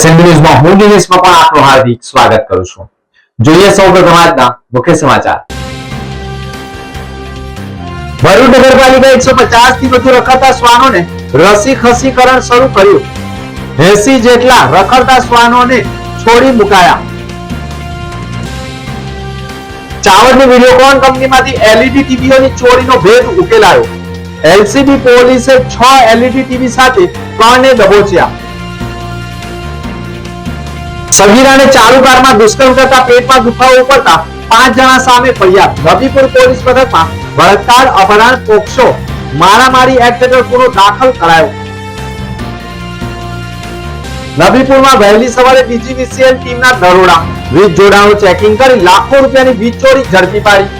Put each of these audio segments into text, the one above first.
એસએનબી ન્યૂઝમાં હું દિનેશમાં પણ આપનું હાર્દિક સ્વાગત કરું છું. જોઈએ સૌપ્રથમ આજના મુખ્ય સમાચાર. ભરૂચ નગરપાલિકા એકસો પચાસથી વધુ રખડતા શ્વાનોને રસી ખસીકરણ શરૂ કર્યું. એસી જેટલા રખડતા શ્વાનોને છોડી મુકાયા. ચાવડની વિડીયોકોન કંપનીમાંથી એલઈડી ટીવીઓની ચોરીનો ભેદ ઉકેલાયો? એલસીબી પોલીસે છ એલઈડી ટીવી સાથે ત્રણને દબોચ્યા. સગીરાને ચાલુ કારમાં દુષ્કર્મ કરતા પેટમાં દુખાવો ઉપડતા પાંચ જણા સામે ફરિયાદ. રવિપુર પોલીસ મથકમાં બળાત્કાર અપહરણ પોક્સો મારામારી એક્ટ હેઠળ ગુનો દાખલ કરાયો. નબીપુરમાં વહેલી સવારે ડીજીવીસીએલ ટીમના દરોડા. વીજ જોડાણો ચેકિંગ કરી લાખો રૂપિયાની વીજ ચોરી ઝડપી પાડી.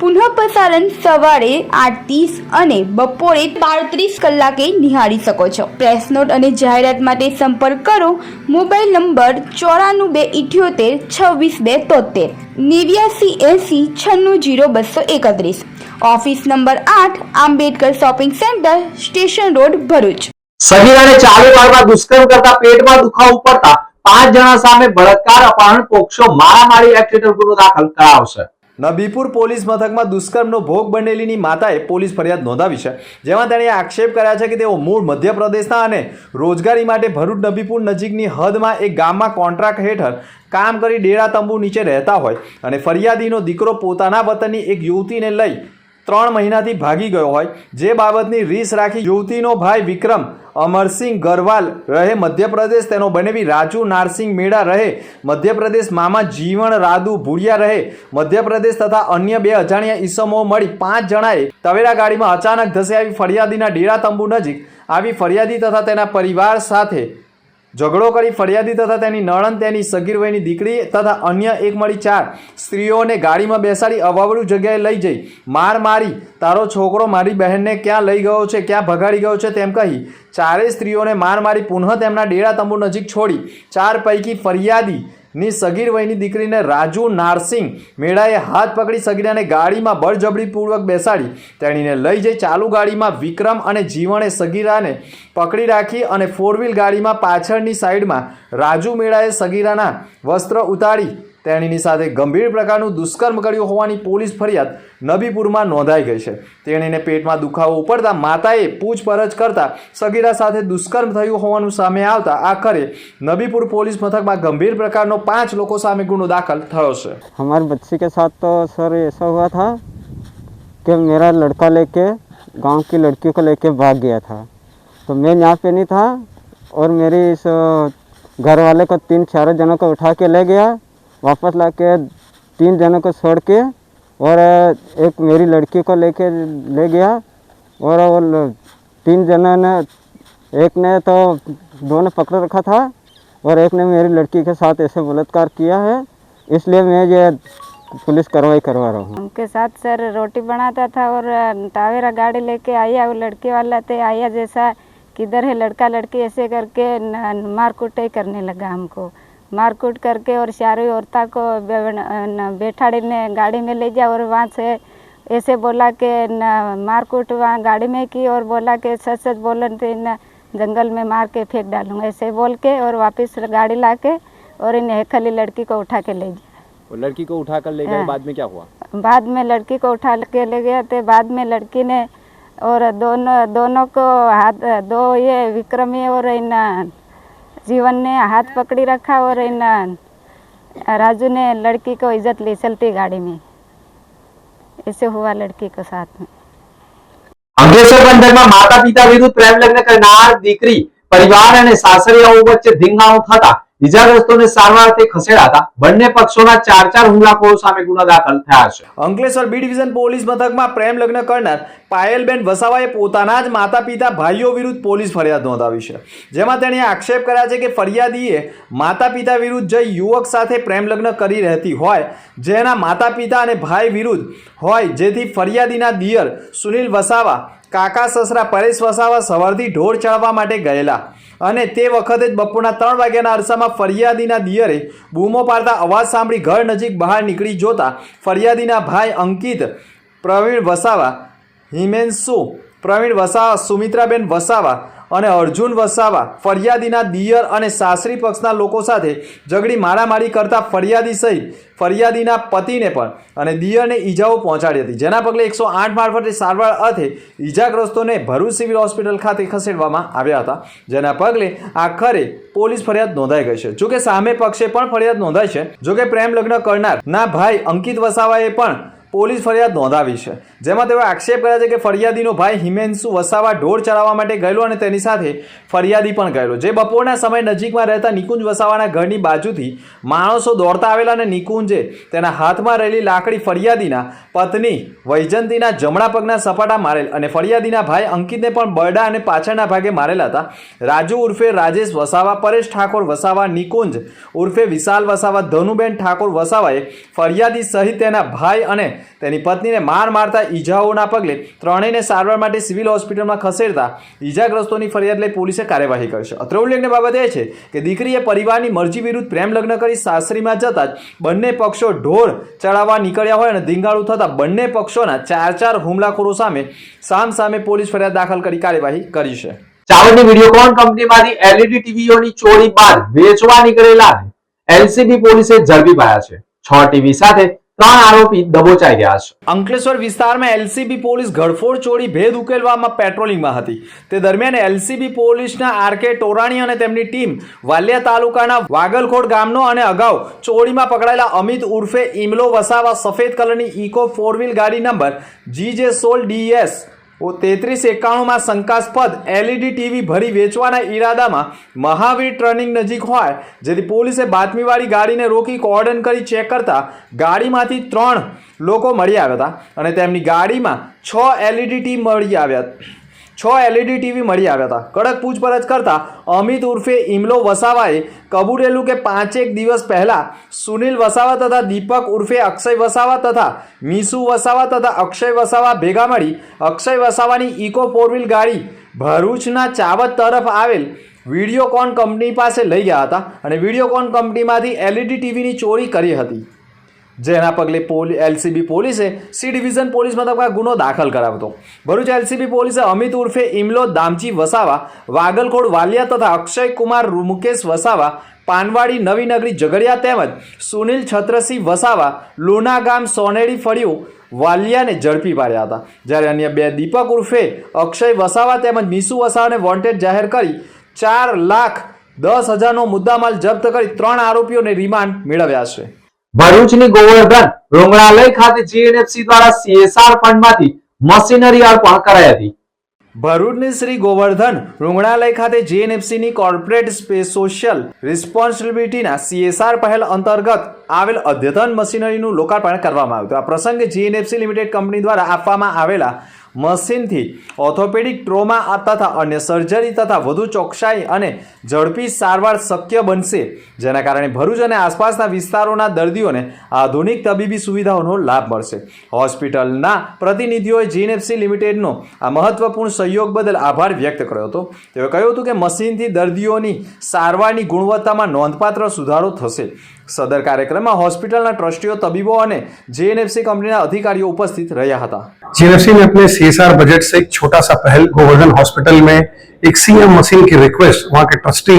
પુનઃ પ્રસારણ સવારે આઠ ત્રીસ અને બપોરે બાર કલાકે નિહાળી શકો છો. પ્રેસ નોટ અને જાહેરાત માટે સંપર્ક કરો. મોબાઈલ નંબર ચોરાણું બે ઇઠ્યોતેર, છવ્વીસ બે તોતેર. નેવ્યાસી એંસી છન્નું જીરો બસો એકત્રીસ. ઓફિસ નંબર આઠ, Ambedkar shopping centre, station road, Bharuch. સગીરાને ચાલુ કારમાં દુષ્કર્મ કરતા પેટમાં દુખાવો પડતા પાંચ જણા સામે બળાત્કાર અપહરણ પોક્સો મારામારી એક્ટ હેઠળ ગુનો દાખલ કરાવશે. નબીપુર પોલીસ મથકમાં દુષ્કર્મનો ભોગ બનેલીની માતાએ પોલીસ ફરિયાદ નોંધાવી છે, જેમાં તેણે આક્ષેપ કર્યા છે કે તેઓ મૂળ મધ્યપ્રદેશના અને રોજગારી માટે ભરૂચ નબીપુર નજીકની હદમાં એક ગામમાં કોન્ટ્રાક્ટ હેઠળ કામ કરી ડેરા તંબુ નીચે રહેતા હોય અને ફરિયાદીનો દીકરો પોતાના વતનની એક યુવતીને લઈ ત્રણ મહિનાથી ભાગી ગયો હોય. જે બાબતની રીસ રાખી યુવતીનો ભાઈ વિક્રમ, અમરસિંહ ગરવાલ રહે મધ્યપ્રદેશ, તેનો બનેવી રાજુ નારસિંહ મેળા રહે મધ્યપ્રદેશ, મામા જીવણ રાદુ ભુડિયા રહે મધ્યપ્રદેશ તથા અન્ય બે અજાણ્યા ઈસમો મળી પાંચ જણાએ તવેરા ગાડીમાં અચાનક ધસી આવી ફરિયાદીના ડેરા તંબુ નજીક. આવી ફરિયાદી તથા તેના પરિવાર સાથે ઝઘડો કરી ફરિયાદી તથા તેની નણંદ, તેની સગીર વયની દીકરી તથા અન્ય એક મળી ચાર સ્ત્રીઓને ગાડીમાં બેસાડી અવાવડું જગ્યાએ લઈ જઈ. માર મારી, તારો છોકરો મારી બહેનને ક્યાં લઈ ગયો છે, ક્યાં ભગાડી ગયો છે તેમ કહી ચારેય સ્ત્રીઓને માર મારી પુનઃ તેમના ડેરા તંબુ નજીક છોડી. ચાર પૈકી ફરિયાદી ની સગીર વયની દીકરીને રાજુ નારસિંહ મેળાએ હાથ પકડી સગીરાને ગાડીમાં બળજબરીપૂર્વક બેસાડી. તેણીને લઈ જઈ ચાલુ ગાડીમાં વિક્રમ અને જીવણે સગીરાને પકડી રાખી અને ફોર વ્હીલ ગાડીમાં પાછળની સાઈડમાં રાજુ મેળાએ સગીરાના વસ્ત્ર ઉતારી તેણીની સાથે ગંભીર પ્રકારનું દુષ્કર્મ કર્યું હોવાની પોલીસ ફરિયાદ નબીપુરમાં નોંધાઈ ગઈ છે તેણીને પેટમાં દુખાવો ઉપડતા માતાએ પૂછપરછ કરતા સગીરા સાથે દુષ્કર્મ થયું હોવાનું સામે આવતા આખરે નબીપુર પોલીસ મથકમાં ગંભીર પ્રકારનો પાંચ લોકો સામે ગુનો દાખલ થયો છે हमारे बच्चे के साथ तो सर ऐसा हुआ था कि मेरा लड़का लेके गांव की लड़की को लेके भाग गया था तो मैं यहाँ पे नहीं था और मेरी इस अ, घर वाले को तीन चारों जनों को उठा के ले गया वापस ला के तीन जनों को छोड़ के और एक मेरी लड़की को लेके, ले गया और वो तीन जनों ने, एक ने तो दोनों पकड़ रखा था और एक ने मेरी लड़की के साथ ऐसे बलात्कार किया है, इसलिए मैं ये पुलिस कार्रवाई करवा रहा हूँ। उनके साथ सर रोटी बनाता था और टावेरा गाड़ी लेके आया वो लड़के वाला थे आया जैसा किधर है लड़का लड़की ऐसे करके मारकूट ही करने लगा हमको। मारकूट करके और चारों औरता को बैठाड़ी ने गाड़ी में ले जा और वहाँ से ऐसे बोला कि मारकूट वहाँ गाड़ी में की और बोला कि सच सच बोलन तो इन जंगल में मार के फेंक डालूँगा ऐसे बोल के और वापस गाड़ी ला के और इन हेखली लड़की को उठा के ले गया लड़की को उठा कर ले गए हाँ। बाद में क्या हुआ बाद में लड़की को उठा के ले गया तो बाद में लड़की ने और दोनों दोनों को हाथ दो ये विक्रमी और इन जीवन ने हाथ पकड़ी रखा और इन राजू ने लड़की को इज्जत ली चलती गाड़ी में ऐसे हुआ लड़की के साथ में અંકલેશ્વર પંથકમાં માતા પિતા વિરુદ્ધ પ્રેમ લગ્ન કરનાર દીકરી પરિવાર અને સાસરિયાઓ વચ્ચે ધીંગાણું થતા ઇજાગ્રસ્તોને સારવારથી ખસેડાતા બંને પક્ષોના ચાર ચાર હુમલાખોરો સામે ગુના દાખલ થયા છે. અંકલેશ્વર બી ડિવિઝન પોલીસ મથકમાં પ્રેમ લગ્ન કરનાર પાયલબેન વસાવાએ પોતાના જ માતા પિતા ભાઈઓ વિરુદ્ધ પોલીસ ફરિયાદ નોંધાવી છે. જેમાં તેણે આક્ષેપ કર્યા છે કે ફરિયાદીએ માતા પિતા વિરુદ્ધ જઈ યુવક સાથે પ્રેમ લગ્ન કરી રહેતી હોય, જેના માતા પિતા અને ભાઈ વિરુદ્ધ હોય, જેથી ફરિયાદીના દિયર સુનિલ વસાવા કાકા સસરા પરેશ વસાવા સવારથી ઢોર ચડવા માટે ગયેલા. અને તે વખતે જ બપોરના ત્રણ વાગ્યાના અરસામાં ફરિયાદીના દિયરે બૂમો પાડતા અવાજ સાંભળી ઘર નજીક બહાર નીકળી જોતા ફરિયાદીના ભાઈ અંકિત, પ્રવીણ વસાવા હિમેન્સુ પ્રવીણ વસાવા, સુમિત્રાબેન વસાવા અને અર્જુન વસાવા ફરિયાદીના દિયર અને સાસરી પક્ષના લોકો સાથે ઝઘડી મારામારી કરતા ફરિયાદી સહિત ફરિયાદીના પતિને પણ અને દિયરને ઈજાઓ પહોંચાડી હતી. જેના પગલે એકસો આઠ મારફતે સારવાર અર્થે ઈજાગ્રસ્તોને ભરૂચ સિવિલ હોસ્પિટલ ખાતે ખસેડવામાં આવ્યા હતા. જેના પગલે આખરે પોલીસ ફરિયાદ નોંધાઈ ગઈ છે. જોકે સામે પક્ષે પણ ફરિયાદ નોંધાઈ છે. જોકે પ્રેમ લગ્ન કરનાર ના ભાઈ અંકિત વસાવાએ પણ પોલીસ ફરિયાદ નોંધાવી છે. જેમાં તેઓ આક્ષેપ કર્યા છે કે ફરિયાદીનો ભાઈ હિમેન્સુ વસાવા ઢોર ચડાવવા માટે ગયેલો અને તેની સાથે ફરિયાદી પણ ગયેલો. જે બપોરના સમય નજીકમાં રહેતા નિકુંજ વસાવાના ઘરની બાજુથી માણસો દોડતા આવેલા અને નિકુંજે તેના હાથમાં રહેલી લાકડી ફરિયાદીના પત્ની વૈજંતીના જમણા પગના સપાટા મારેલ અને ફરિયાદીના ભાઈ અંકિતને પણ બરડા અને પાછળના ભાગે મારેલા હતા. રાજુ ઉર્ફે રાજેશ વસાવા, પરેશ ઠાકોર વસાવા, નિકુંજ ઉર્ફે વિશાલ વસાવા, ધનુબેન ઠાકોર વસાવાએ ફરિયાદી સહિત તેના ભાઈ અને તેની પત્નીને માર મારતા ઈજાઓના પગલે ત્રણેયને સારવાર માટે સિવિલ હોસ્પિટલમાં ખસેડતા ઈજાગ્રસ્તોની ફરિયાદ લઈ પોલીસે કાર્યવાહી કરશે અત્રે ઉલ્લેખની બાબત એ છે કે દીકરીએ પરિવારની મરજી વિરુદ્ધ પ્રેમ લગ્ન કરી સાસરીમાં જતા જ બંને પક્ષો ઢોર ચડાવવા નીકળ્યા હોય અને ધીંગાળું થતા બંને પક્ષોના ચાર ચાર હુમલાખોરો સામે સામ સામે પોલીસ ફરિયાદ દાખલ કરી કાર્યવાહી કરી છે. ચાવડની વિડીયોકોન કંપનીમાંથી એલઈડી ટીવીઓની ચોરી બાદ વેચવા નીકળેલા એલસીબી પોલીસે ઝડપી પાડ્યા છે. છ ટીવી સાથે ત્રણ આરોપી દબોચાઈ રહ્યા છે. અંકલેશ્વર વિસ્તારમાં એલસીબી પોલીસ ઘડફોડ ચોરી ભેદ ઉકેલવામાં પેટ્રોલિંગમાં હતી. તે દરમિયાન એલસીબી પોલીસના આરકે ટોરાણી અને તેમની ટીમ વાલિયા તાલુકાના વાગલખોડ ગામનો અને અગાઉ ચોરીમાં પકડાયેલા અમિત ઉર્ફે ઇમલો વસાવા સફેદ કલરની ઇકો ફોર વ્હીલ ગાડી નંબર જીજે સોલ ડીએસ તેત્રીસ એકાણુંમાં શંકાસ્પદ એલઈડી ટીવી ભરી વેચવાના ઈરાદામાં મહાવીર ટર્નિંગ નજીક હોય, જેથી પોલીસે બાતમીવાળી ગાડીને રોકી કોર્ડન કરી ચેક કરતા ગાડીમાંથી ત્રણ લોકો મળી આવ્યા હતા અને તેમની ગાડીમાં છ એલઈડી ટીવી મળી આવ્યા. છ એલઈડી ટીવી મળી આવ્યા હતા. કડક પૂછપરછ કરતા અમિત ઉર્ફે ઇમલો વસાવાએ કબૂલેલું કે પાંચેક દિવસ પહેલાં સુનિલ વસાવા તથા દીપક ઉર્ફે અક્ષય વસાવા તથા મીસુ વસાવા તથા અક્ષય વસાવા ભેગા મળી અક્ષય વસાવાની ઇકો ફોર વ્હીલ ગાડી ભરૂચના ચાવત તરફ આવેલ વિડીયોકોન કંપની પાસે લઈ ગયા હતા અને વિડીયોકોન કંપનીમાંથી એલઈડી ટીવીની ચોરી કરી હતી. જેના પગલે પોલી, એલસીબી પોલીસે સી ડિવિઝન પોલીસ મથકમાં ગુનો દાખલ કરાવતો ભરૂચ એલસીબી પોલીસે અમિત ઉર્ફે ઇમલો દામજી વસાવા વાગલખોડ વાલિયા તથા અક્ષય કુમાર મુકેશ વસાવા, પાનવાડી નવી નગરી ઝઘડિયા તેમજ સુનિલ છત્રસિંહ વસાવા લોના ગામ સોનેડી ફળિયું વાલિયાને ઝડપી પાડ્યા હતા. જ્યારે અન્ય બે દીપક ઉર્ફે અક્ષય વસાવા તેમજ મીસુ વસાવાને વોન્ટેડ જાહેર કરી ચાર લાખ દસ હજારનો મુદ્દામાલ જપ્ત કરી ત્રણ આરોપીઓને રિમાન્ડ મેળવ્યા છે. ભરૂચની ગોવર્ધન રોંગણાલય ખાતે જીએનએફસી દ્વારા સીએસઆર ફંડમાંથી મશીનરી અર્પણ કરાઈ હતી. ભરૂચની શ્રી ગોવર્ધન રૂંગણાલય ખાતે જીએનએફસીની કોર્પોરેટ સ્પેસ સોશિયલ રિસ્પોન્સિબિલિટીના સીએસઆર પહેલ અંતર્ગત આવેલ અદ્યતન મશીનરીનું લોકાર્પણ કરવામાં આવ્યું હતું. આ પ્રસંગે જીએનએફસી લિમિટેડ કંપની દ્વારા આપવામાં આવેલા મશીનથી ઓર્થોપેડિક ટ્રોમા તથા અન્ય સર્જરી તથા વધુ ચોકસાઈ અને ઝડપી સારવાર શક્ય બનશે, જેના કારણે ભરૂચ અને આસપાસના વિસ્તારોના દર્દીઓને આધુનિક તબીબી સુવિધાઓનો લાભ મળશે. હોસ્પિટલના પ્રતિનિધિઓએ જીએનએફસી લિમિટેડનો આ મહત્વપૂર્ણ સહયોગ બદલ આભાર વ્યક્ત કર્યો હતો. તેઓએ કહ્યું હતું કે મશીનથી દર્દીઓની સારવારની ગુણવત્તામાં નોંધપાત્ર સુધારો થશે. સદર કાર્યક્રમમાં હોસ્પિટલના ટ્રસ્ટીઓ તબીબો અને જેએનએફસી કંપનીના અધિકારીઓ ઉપસ્થિત રહ્યા હતા जीएनएफसी ने अपने सीएसआर बजट से एक छोटा सा पहल गोवर्धन हॉस्पिटल में एक सीएम मशीन की रिक्वेस्ट वहां के ट्रस्टी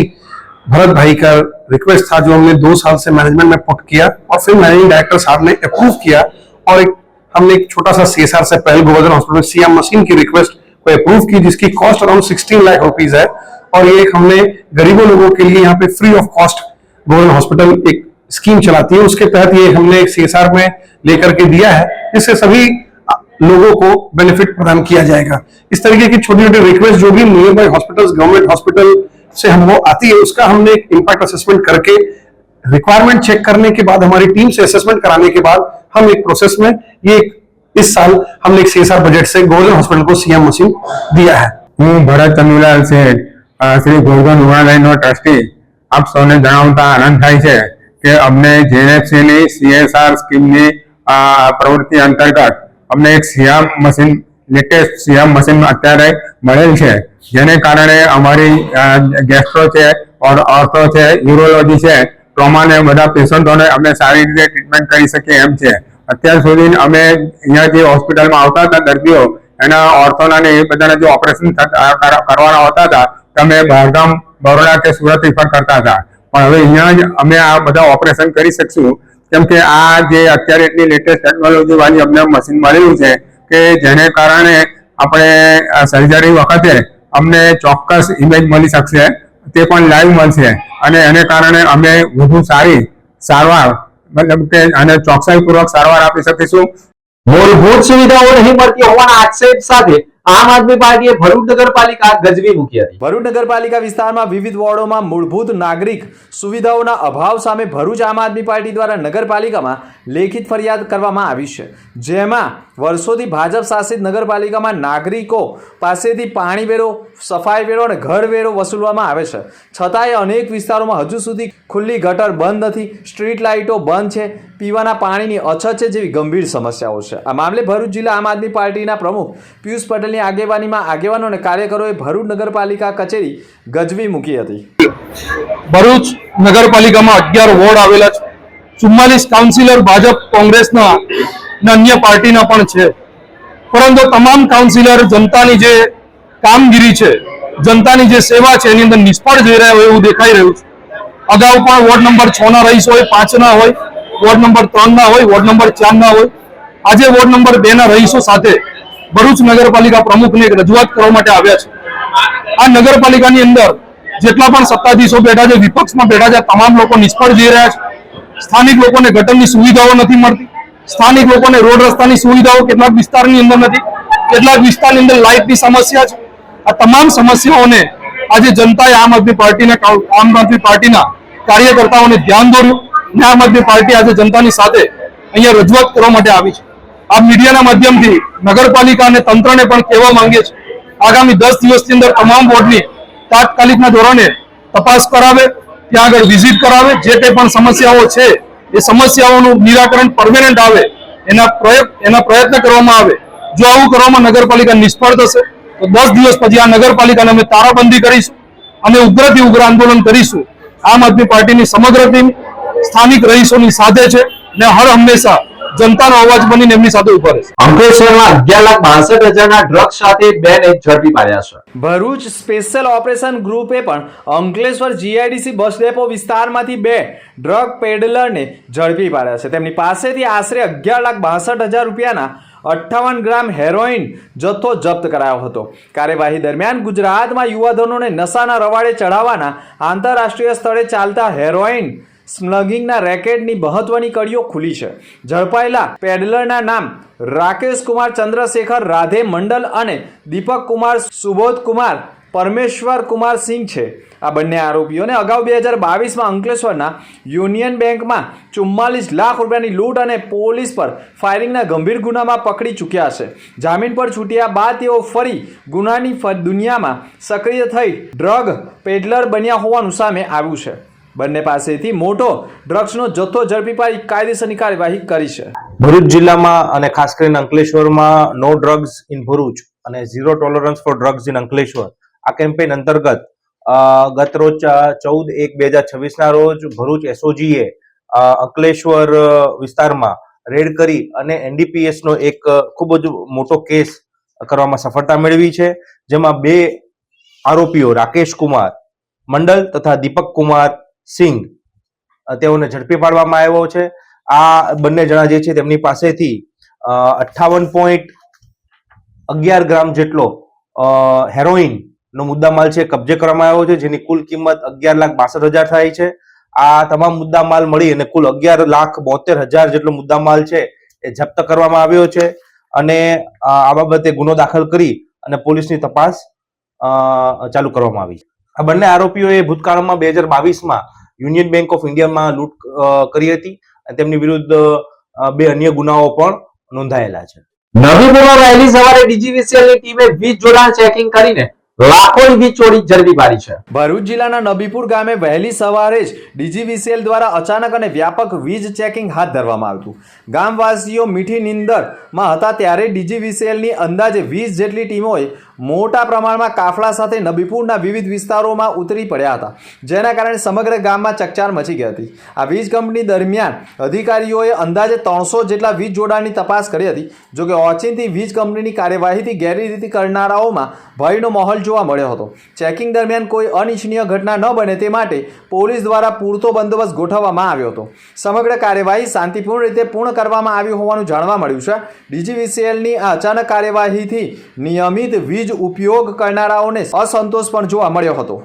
भरत भाई का रिक्वेस्ट था जो हमने दो साल से मैनेजमेंट में पुट किया और फिर मैनेजिंग डायरेक्टर साहब ने अप्रूव किया और एक हमने एक छोटा सा सीएसआर से पहल गोवर्धन हॉस्पिटल में सीएम मशीन की रिक्वेस्ट को अप्रूव की जिसकी cost around sixteen lakh rupees है और ये एक हमने गरीबों लोगों के लिए यहाँ पे free of cost Govardhan hospital एक स्कीम चलाती है उसके तहत ये हमने सीएसआर में लेकर के दिया है जिससे सभी लोगों को बेनिफिट प्रदान किया जाएगा इस तरीके की छोटी छोटी रिक्वेस्ट जो भी nearby hospital government hospital से हमको आती है उसका हमने एक इम्पैक्ट असेसमेंट करके रिक्वायरमेंट चेक करने के बाद हमारी टीम से असेसमेंट कराने के बाद हम एक प्रोसेस में ये एक- इस साल हमने एक सीएसआर बजट से गोल्डन हॉस्पिटल को सीएम मशीन दिया है હું ભરત ચંદુલાલ શેઠ અ, શ્રી ગોરધન રુગ્ણાલયનો ટ્રસ્ટી આપ સૌને જણાવતા આનંદ થાય છે કે અમને JNFC ની સીએસઆર સ્કીમની અ, પ્રવૃત્તિ અંતર્ગત અમને એક CM machine latest CM machine અત્યારે મળેલ છે. જેને કારણે અમારી ગેસ્ટ્રો છે ઓર ઓર્થો છે યુરોલોજી છે ટ્રોમાને બધા પેશન્ટોને અમે સારી રીતે ટ્રીટમેન્ટ કરી શકીએ એમ છે. અત્યાર સુધી અમે અહીંયા જે હોસ્પિટલમાં આવતા હતા દર્દીઓ એના ઓર્થોના ને એ બધાના જે ઓપરેશન કરવાના હોતા હતા તમે બહારગામ બરોડા કે સુરત રિફર કરતા હતા. પણ હવે અહીંયા જ અમે આ બધા ઓપરેશન કરી શકશું. કેમ કે આ જે અત્યારે એટલી લેટેસ્ટ ટેકનોલોજી વાળી અમને મશીન મળેલું છે કે જેને કારણે આપણે સર્જરી વખતે અમને ચોક્કસ ઇમેજ મળી શકશે, તે પણ લાઈવ મળશે. અને એને કારણે અમે વધુ સારી સારવાર, મતલબ કે અને ચોકસાઈપૂર્વક સારવાર આપી શકીશું. મૂળભૂત સુવિધાઓ નહીં મળતી હોવાના આક્ષેપ સાથે આમ આદમી પાર્ટીએ ભરૂચ નગરપાલિકા ગજવી મૂકી હતી. ભરૂચ નગરપાલિકા વિસ્તારમાં વિવિધ વોર્ડોમાં મૂળભૂત નાગરિક સુવિધાઓના અભાવ સામે ભરૂચ આમ આદમી પાર્ટી દ્વારા નગરપાલિકામાં લેખિત ફરિયાદ કરવામાં આવી છે. જેમાં વર્ષોથી ભાજપ શાસિત નગરપાલિકામાં નાગરિકો પાસેથી પાણી વેરો, સફાઈ વેરો અને ઘર વેરો વસૂલવામાં આવે છે. છતાંય અનેક વિસ્તારોમાં હજુ સુધી ખુલ્લી ગટર બંધ નથી, સ્ટ્રીટ લાઇટો બંધ છે, પીવાના પાણીની અછત છે જેવી ગંભીર સમસ્યાઓ છે. આ મામલે ભરૂચ જિલ્લા આમ આદમી પાર્ટીના પ્રમુખ પિયુષ પટેલની આગેવાનીમાં આગેવાનો અને કાર્યકરોએ ભરૂચ નગરપાલિકા કચેરી ગજવી મૂકી હતી. ભરૂચ નગરપાલિકામાં અગિયાર વોર્ડ આવેલા છે. ચુમ્માલીસ કાઉન્સિલર ભાજપ કોંગ્રેસના અને અન્ય પાર્ટીના પણ છે. પરંતુ તમામ કાઉન્સિલર જનતાની જે કામગીરી છે, જનતાની જે સેવા છે, એની અંદર નિષ્ફળ જઈ રહ્યા હોય એવું દેખાઈ રહ્યું છે. અગાઉ પણ વોર્ડ નંબર છ ના રહીશ હોય, પાંચ ના હોય, વોર્ડ નંબર ત્રણ ના હોય, વોર્ડ નંબર ચાર ના હોય. આજે વોર્ડ નંબર બે ના રહીશો સાથે ભરૂચ નગરપાલિકા પ્રમુખને એક રજૂઆત કરવા માટે આવ્યા છે. આ નગરપાલિકાની અંદર જેટલા પણ સત્તાધીશો બેઠા છે, વિપક્ષમાં બેઠા છે તમામ લોકો નિષ્ફળ જઈ રહ્યા છે. સ્થાનિક લોકોને ગટરની સુવિધાઓ નથી મળતી. સ્થાનિક લોકોને રોડ રસ્તાની સુવિધાઓ કેટલાક વિસ્તારની અંદર નથી, કેટલાક વિસ્તારની અંદર લાઇટની સમસ્યા છે. આ તમામ સમસ્યાઓને આજે જનતાએ આમ આદમી પાર્ટીને આમ આદમી પાર્ટીના કાર્યકર્તાઓને ધ્યાન દોર્યું અને આમ આદમી પાર્ટી આજે જનતાની સાથે અહીંયા રજૂઆત કરવા માટે આવી છે. આ મીડિયાના માધ્યમથી નગરપાલિકા અને તંત્રને પણ કહેવા માંગે છે આગામી દસ દિવસની અંદર તમામ વોર્ડની તાત્કાલિકના ધોરણે તપાસ કરાવે, ત્યાં આગળ વિઝિટ કરાવે, જે કંઈ પણ સમસ્યાઓ છે એ સમસ્યાઓનું નિરાકરણ પરમેનન્ટ આવે, એના પ્રયત્ન એના પ્રયત્ન કરવામાં આવે. જો આવું કરવામાં નગરપાલિકા નિષ્ફળ થશે, તો દસ દિવસ પછી આ નગરપાલિકાને અમે તારાબંધી કરીશું અને ઉગ્રથી ઉગ્ર આંદોલન કરીશું. આમ આદમી પાર્ટીની સમગ્ર ટીમ સ્થાનિક રહીશોની સાથે છે ને હર હંમેશા જનતાનો અવાજ બનીને એમની સાથે ઊભા રહેશે. અંકલેશ્વરમાં અગિયાર લાખ બાસઠ હજારના ડ્રગ્સ સાથે બેને ઝડપી પાડ્યા છે. ભરૂચ સ્પેશિયલ ઓપરેશન ગ્રુપે પણ અંકલેશ્વર જીઆઈડીસી બસ ડેપો વિસ્તારમાંથી બે ડ્રગ પેડલરને ઝડપી પાડ્યા છે. તેમની પાસેથી આશરે અગિયાર લાખ બાસઠ હજાર રૂપિયાના અઠ્ઠાવન ગ્રામ હેરોઇન જથ્થો જપ્ત કરાયો હતો. કાર્યવાહી દરમિયાન ગુજરાતમાં યુવાધનોને નશાના રવાડે ચડાવવાના આંતરરાષ્ટ્રીય સ્તરે ચાલતા હેરોઇન સ્મગલિંગના રેકેટની મહત્વની કડીઓ ખુલી છે. ઝડપાયેલા પેડલરના નામ રાકેશ કુમાર ચંદ્રશેખર રાધે મંડલ અને દીપક કુમાર સુબોધ કુમાર પરમેશ્વર કુમાર સિંહ છે. આ બંને આરોપીઓને અગાઉ બે હજાર બાવીસમાં અંકલેશ્વરના યુનિયન બેંકમાં ચુમ્માલીસ લાખ રૂપિયાની લૂંટ અને પોલીસ પર ફાયરિંગના ગંભીર ગુનામાં પકડી ચૂક્યા છે. જામીન પર છૂટ્યા બાદ તેઓ ફરી ગુનાની દુનિયામાં સક્રિય થઈ ડ્રગ પેડલર બન્યા હોવાનું સામે આવ્યું છે. બંને પાસેથી મોટો ડ્રગ્સનો જથ્થો ઝડપી પાડી કાયદેસરની કાર્યવાહી કરી છે. ભરૂચ જિલ્લામાં અને ખાસ કરીને અંકલેશ્વરમાં નો ડ્રગ્સ ઇન ભરૂચ અને zero tolerance for drugs in Ankleshwar. આ કેમ્પેઇન અંતર્ગત ગત રોજ ચૌદ એક બે હજાર છવ્વીસના રોજ ભરૂચ એસઓજીએ અંકલેશ્વર વિસ્તારમાં રેડ કરી અને એનડીપીએસનો એક ખૂબ જ મોટો કેસ કરવામાં સફળતા મેળવી છે, જેમાં બે આરોપીઓ રાકેશ કુમાર મંડલ તથા દીપક કુમાર સિંઘ તેઓને ઝડપી પાડવામાં આવ્યો છે. આ બંને જણા જે છે તેમની પાસેથી અઠ્ઠાવન પોઈન્ટ અગિયાર ગ્રામ જેટલો હેરોઇન નો મુદ્દામાલ છે કબજે કરવામાં આવ્યો છે, જેની કુલ કિંમત અગિયાર લાખ બાસઠ હજાર થાય છે. આ તમામ મુદ્દામાલ મળી અને કુલ અગિયાર લાખ બોતેર હજાર જેટલો મુદ્દામાલ છે એ જપ્ત કરવામાં આવ્યો છે અને આ બાબતે ગુનો દાખલ કરી અને પોલીસની તપાસ ચાલુ કરવામાં આવી છે. આ બંને આરોપીઓએ ભૂતકાળમાં બે હજાર બાવીસમાં યુનિયન બેંક ઓફ ઇન્ડિયામાં લૂંટ કરી હતી અને તેમની વિરુદ્ધ બે અન્ય ગુનાઓ પણ નોંધાયેલા છે. નવીપુરમાં વહેલી સવારે ડીજીવીસીએલની ટીમે વીજ જોડાણ ચેકિંગ કરીને લાખોની વીજ ચોરી ઝડપી પાડી છે. ભરૂચ જિલ્લાના નબીપુર ગામે વહેલી સવારે જ ડીજીવીસીએલ દ્વારા અચાનક અને વ્યાપક વીજ ચેકિંગ હાથ ધરવામાં આવ્યું ગામવાસીઓ મીઠી નિંદરમાં હતા ત્યારે ડીજીવીસીએલની અંદાજે વીસ જેટલી ટીમોએ મોટા પ્રમાણમાં કાફલા સાથે નબીપુરના વિવિધ વિસ્તારોમાં ઉતરી પડ્યા હતા, જેના કારણે સમગ્ર ગામમાં ચકચાર મચી ગઈ હતી. આ વીજ કંપની દરમિયાન અધિકારીઓએ અંદાજે ત્રણસો જેટલા વીજ જોડાણની તપાસ કરી હતી જોકે ઓચિંતી વીજ કંપનીની કાર્યવાહીથી ગેરરીતિ કરનારાઓમાં ભયનો માહોલ જોવા મળ્યો હતો. ચેકિંગ દરમિયાન કોઈ અનિચ્છનીય ઘટના ન બને તે માટે પોલીસ દ્વારા પૂરતો બંદોબસ્ત ગોઠવવામાં આવ્યો હતો. સમગ્ર કાર્યવાહી શાંતિપૂર્ણ રીતે પૂર્ણ કરવામાં આવી હોવાનું જાણવા મળ્યું છે. ડીજીવીસીએલની આ અચાનક કાર્યવાહીથી નિયમિત વીજ ઉપયોગ કરનારાઓને અસંતોષ પણ જોવા મળ્યો હતો.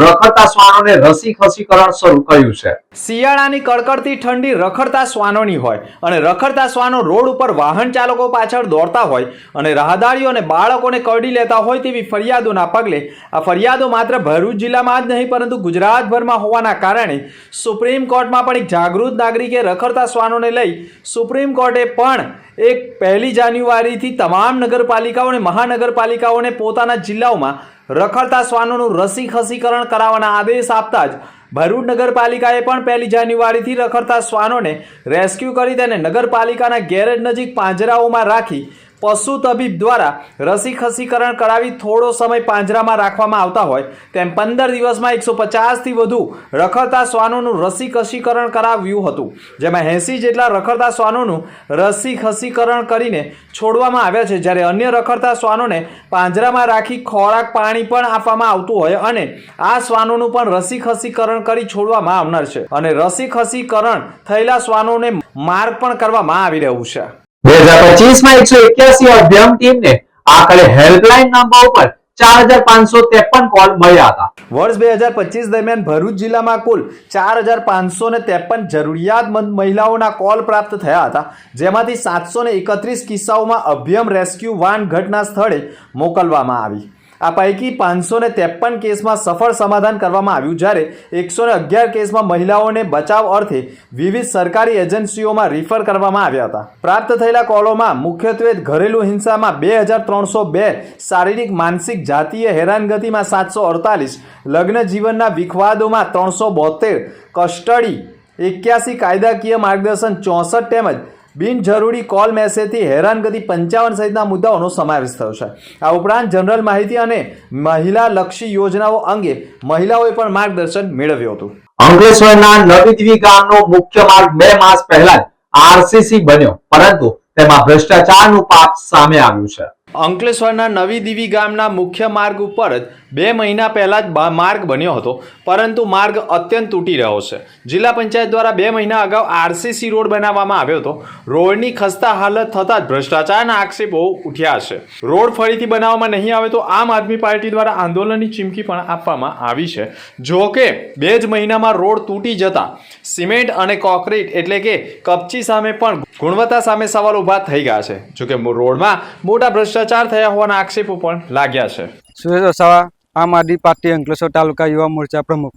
રખડતા શ્વાનોને રસી ખસીકરણ શરૂ કર્યું છે. શિયાળાની કડકડતી ઠંડી રખડતા શ્વાનોની હોય અને રખડતા શ્વાનો રોડ ઉપર વાહન ચાલકો પાછળ દોડતા હોય અને રાહદારીઓ બાળકોને કરડી લેતા હોય તેવી ફરિયાદોના પગલે આ ફરિયાદો માત્ર ભરૂચ જિલ્લામાં જ નહીં, પરંતુ ગુજરાતભરમાં હોવાના કારણે સુપ્રીમ કોર્ટમાં પણ એક જાગૃત નાગરિકે રખડતા શ્વાનોને લઈ સુપ્રીમ કોર્ટે પણ એક પહેલી જાન્યુઆરીથી તમામ નગરપાલિકાઓ અને મહાનગરપાલિકાઓને પોતાના જિલ્લાઓમાં રખડતા શ્વાનોનું રસી ખસીકરણ કરાવવાના આદેશ આપતા જ ભરૂચ નગરપાલિકાએ પણ પહેલી જાન્યુઆરીથી રખડતા શ્વાનોને રેસ્ક્યુ કરી તેને નગરપાલિકાના ગેરેજ નજીક પાંજરાઓમાં રાખી પશુ તબીબ દ્વારા રસી ખસીકરણ કરાવી થોડો સમય પાંજરામાં રાખવામાં આવતા હોય, તેમ પંદર દિવસમાં એકસો પચાસથી વધુ રખડતા શ્વાનોનું રસી ખસીકરણ કરાવ્યું હતું, જેમાં એંસી જેટલા રખડતા શ્વાનોનું રસી ખસીકરણ કરીને છોડવામાં આવ્યા છે. જ્યારે અન્ય રખડતા શ્વાનોને પાંજરામાં રાખી ખોરાક, પાણી પણ આપવામાં આવતું હોય અને આ શ્વાનોનું પણ રસી ખસીકરણ કરી છોડવામાં આવનાર છે. અને રસી ખસીકરણ થયેલા શ્વાનોને માર્ગ પણ કરવામાં આવી રહ્યું છે. બે હજાર પચીસમાં એકસો એક્યાસી અભ્યામ ટીમને આખરે હેલ્પલાઇન નંબર ઉપર ચાર હજાર પાંચસો ત્રેપન કોલ મળ્યા હતા. વર્ષ બે હજાર પચીસ દરમિયાન ભરૂચ જિલ્લામાં કુલ ચાર હજાર પાંચસો ને ત્રેપન જરૂરિયાતમંદ મહિલાઓના કોલ પ્રાપ્ત થયા હતા. જેમાંથી સાતસો એકત્રીસ કિસ્સાઓમાં અભ્યમ રેસ્ક્યુ વાન ઘટના સ્થળે મોકલવામાં આવી. આ પૈકી પાંચસો ને ત્રેપન કેસમાં સફળ સમાધાન કરવામાં આવ્યું. જ્યારે એકસો ને અગિયાર કેસમાં મહિલાઓને બચાવ અર્થે વિવિધ સરકારી એજન્સીઓમાં રિફર કરવામાં આવ્યા હતા. પ્રાપ્ત થયેલા કોલોમાં મુખ્યત્વે ઘરેલું હિંસામાં બે હજાર ત્રણસો બે, શારીરિક, માનસિક, જાતીય હેરાનગતિમાં સાતસો અડતાલીસ, લગ્ન જીવનના વિખવાદોમાં ત્રણસો બોતેર, કસ્ટડી, એક્યાસી કાયદાકીય માર્ગદર્શન ચોસઠ તેમજ બિનજરૂરી કોલ મેસેજથી હેરાનગતિ પંચાવન સહિતના મુદ્દાઓનો સમાવેશ થયો છે. આ ઉપરાંત જનરલ માહિતી અને મહિલા લક્ષી યોજનાઓ અંગે મહિલાઓએ પણ માર્ગદર્શન મેળવ્યું હતું. અંકલેશ્વરના નવીદવી ગામનો મુખ્ય માર્ગ બે માસ પહેલા આરસીસી બન્યો પરંતુ તેમાં ભ્રષ્ટાચારનું પાપ સામે આવ્યું છે. અંકલેશ્વરના નવી દીવી ગામના મુખ્ય માર્ગ ઉપર જ બે મહિના પહેલાં જ માર્ગ બન્યો હતો, પરંતુ માર્ગ અત્યંત તૂટી રહ્યો છે. જિલ્લા પંચાયત દ્વારા બે મહિના અગાઉ આરસીસી રોડ બનાવવામાં આવ્યો હતો. રોડની ખસ્તા હાલત થતાં જ ભ્રષ્ટાચારના આક્ષેપો ઉઠ્યા છે. રોડ ફરીથી બનાવવામાં નહીં આવે તો આમ આદમી પાર્ટી દ્વારા આંદોલનની ચીમકી પણ આપવામાં આવી છે. જો કે, બે જ મહિનામાં રોડ તૂટી જતા સિમેન્ટ અને કોન્ક્રીટ એટલે કે કપચી સામે પણ ગુણવત્તા સામે સવાલ ઊભા થઈ ગયા છે. જોકે રોડમાં મોટા ભ્રષ્ટાચાર થયા હોવાના આક્ષેપો પણ લાગ્યા છે. સુરેશ વસાવા આમ આદમી પાર્ટી અંકલેશ્વર તાલુકા યુવા મોરચા પ્રમુખ.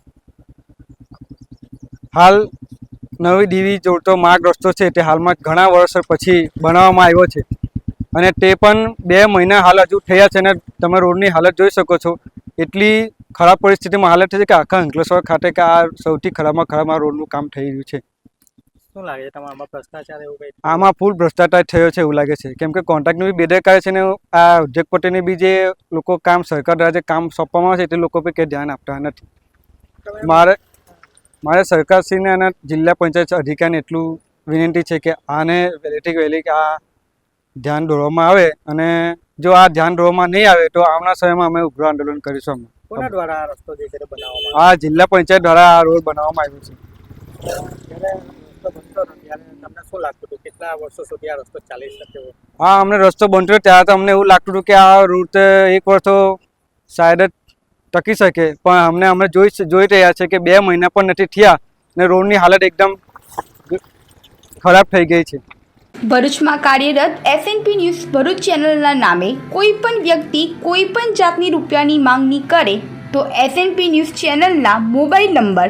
હાલ નવી દીવી જોડતો માર્ગ રસ્તો છે તે હાલમાં ઘણા વર્ષો પછી બનાવવામાં આવ્યો છે. અને તે પણ બે મહિના હાલ હજુ થયા છે અને તમે રોડની હાલત જોઈ શકો છો. એટલી ખરાબ પરિસ્થિતિમાં હાલત છે કે આખા અંકલેશ્વર ખાતે કે આ સૌથી ખરાબમાં ખરાબ આ રોડનું કામ થઈ રહ્યું છે. શું લાગે છે તમારા ભ્રષ્ટાચાર એવું કંઈ આમાં ફૂલ ભ્રષ્ટાચાર થયો છે એવું લાગે છે. કેમ કે કોન્ટ્રાક્ટની બી બેદરકારી છે ને આ ઉદ્યોગપતિને બી જે લોકો કામ સરકાર દ્વારા જે કામ સોંપવામાં આવે છે તે લોકો પર કંઈ ધ્યાન આપતા નથી. મારે મારે સરકારશ્રીને અને જિલ્લા પંચાયત અધિકારીને એટલું વિનંતી છે કે આને વહેલીથી વહેલી કે આ ધ્યાન દોરવામાં આવે અને જો આ ધ્યાન દોરવામાં નહીં આવે તો આવનાર સમયમાં અમે ઉગ્ર આંદોલન કરીશું અમે. કોના દ્વારા આ રસ્તો જે છે બનાવવામાં આ જિલ્લા પંચાયત દ્વારા આ રોડ બનાવવામાં આવ્યો છે. રસ્તો બનતો ત્યારે તમને શું લાગતું હતું? કેટલા વર્ષો સુધી આ રસ્તો ચાલી શકે હા અમને રસ્તો બનતો ત્યારે તો અમને એવું લાગતું હતું કે આ રૂટ એક વર્ષ તો શાયદ જ ટકી શકે. પણ અમને અમે જોઈ જોઈ રહ્યા છે કે બે મહિના પણ નથી થયા ને રોડની હાલત એકદમ ખરાબ થઈ ગઈ છે. ભરૂચમાં કાર્યરત એસએનપી ન્યૂઝ ભરૂચ ચેનલના નામે કોઈ પણ વ્યક્તિ કોઈ પણ જાતની રૂપિયાની માંગણી કરે તો એસએનપી ન્યૂઝ ચેનલના મોબાઈલ નંબર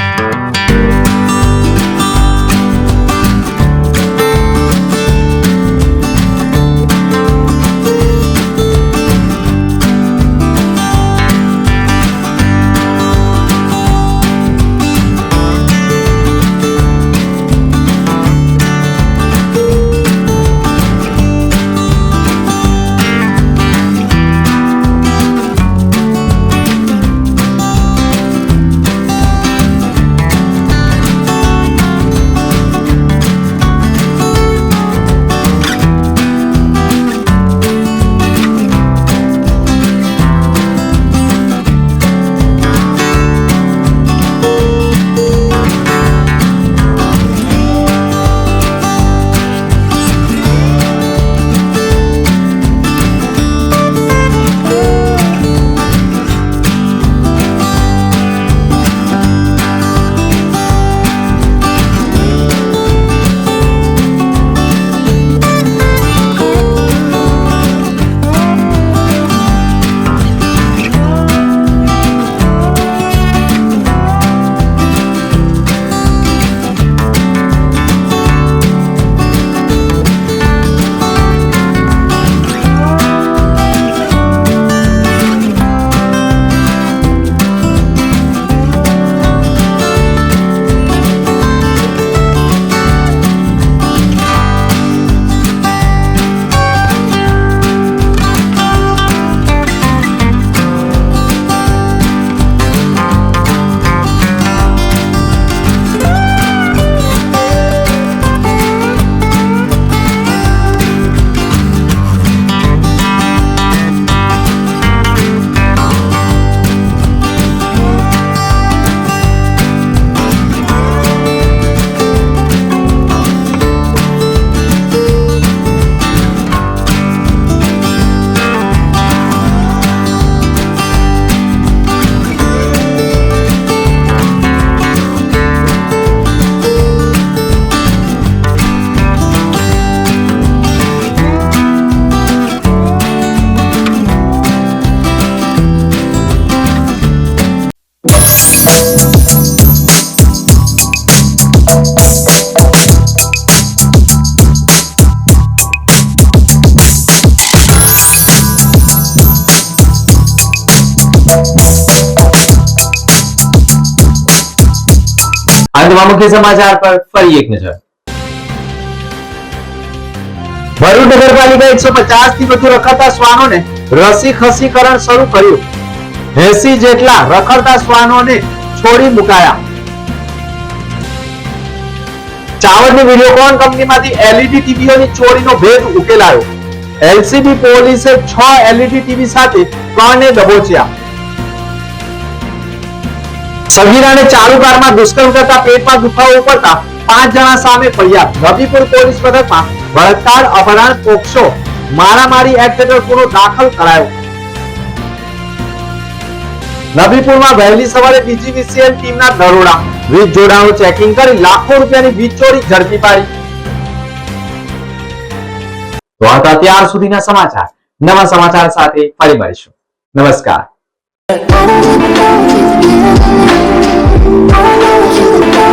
અંતમાં મુખ્ય સમાચાર પર ફરી એક નજર. ભરૂચ નગરપાલિકા એકસો પચાસથી વધુ રખડતા શ્વાનોને રસી ખસીકરણ શરૂ કર્યું. એસી જેટલા રખડતા શ્વાનોને છોડી મુકાયા. ચાવડની વિડીયોકોન કંપનીમાંથી એલઈડી ટીવીઓની ચોરીનો ભેદ ઉકેલાયો? એલસીબી પોલીસે છ એલઈડી ટીવી સાથે ત્રણને દબોચ્યા. સગીરાને ચાલુ કારમાં દુષ્કર્મ કરતા પેટમાં દુખાવો ઉપડતા પાંચ જણા સામે ફરિયાદ. રવિપુર પોલીસ મથકમાં બળાત્કાર અપહરણ પોક્સો મારામારી એક્ટ હેઠળ ગુનો દાખલ કરાયો. નબીપુરમાં વહેલી સવારે ડીજીવીસીએલ ટીમના દરોડા. વીજ જોડાણો ચેકિંગ કરી લાખો રૂપિયાની વીજ ચોરી ઝડપી પાડી. તો હતા ત્યાર સુધીના સમાચાર. નવા સમાચાર સાથે ફરી મળીશું. નમસ્કાર. I don't know if you can, I do know you